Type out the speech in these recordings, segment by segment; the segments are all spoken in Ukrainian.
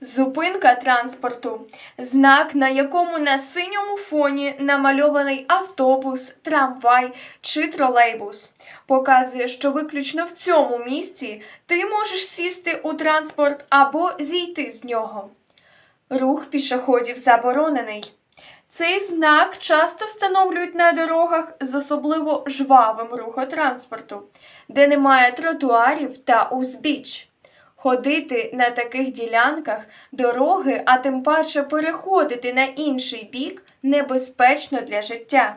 Зупинка транспорту. Знак, на якому на синьому фоні намальований автобус, трамвай чи тролейбус. Показує, що виключно в цьому місці ти можеш сісти у транспорт або зійти з нього. Рух пішоходів заборонений. Цей знак часто встановлюють на дорогах з особливо жвавим рухотранспорту, де немає тротуарів та узбіч. Ходити на таких ділянках дороги, а тим паче переходити на інший бік небезпечно для життя.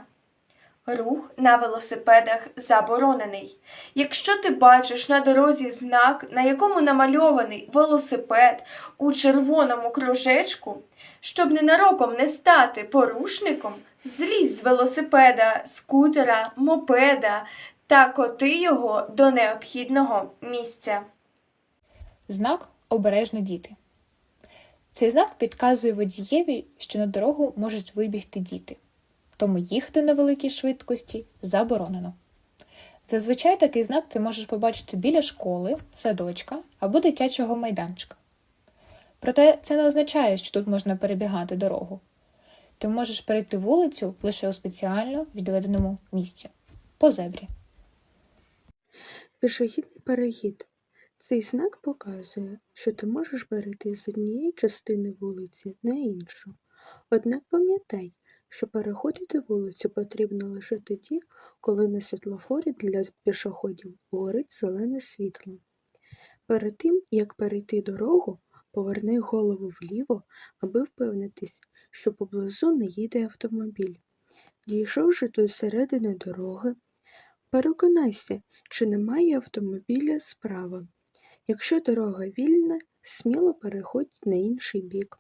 Рух на велосипедах заборонений. Якщо ти бачиш на дорозі знак, на якому намальований велосипед у червоному кружечку, щоб ненароком не стати порушником, злізь з велосипеда, скутера, мопеда та коти його до необхідного місця. Знак обережно діти. Цей знак підказує водієві, що на дорогу можуть вибігти діти, тому їхати на великій швидкості заборонено. Зазвичай такий знак ти можеш побачити біля школи, садочка або дитячого майданчика. Проте це не означає, що тут можна перебігати дорогу. Ти можеш перейти вулицю лише у спеціально відведеному місці по зебрі. Пішохідний перехід. Цей знак показує, що ти можеш перейти з однієї частини вулиці на іншу. Однак пам'ятай, що переходити вулицю потрібно лише тоді, коли на світлофорі для пішоходів горить зелене світло. Перед тим, як перейти дорогу, поверни голову вліво, аби впевнитись, що поблизу не їде автомобіль. Дійшовши до середини дороги, переконайся, чи немає автомобіля справа. Якщо дорога вільна, сміло переходь на інший бік.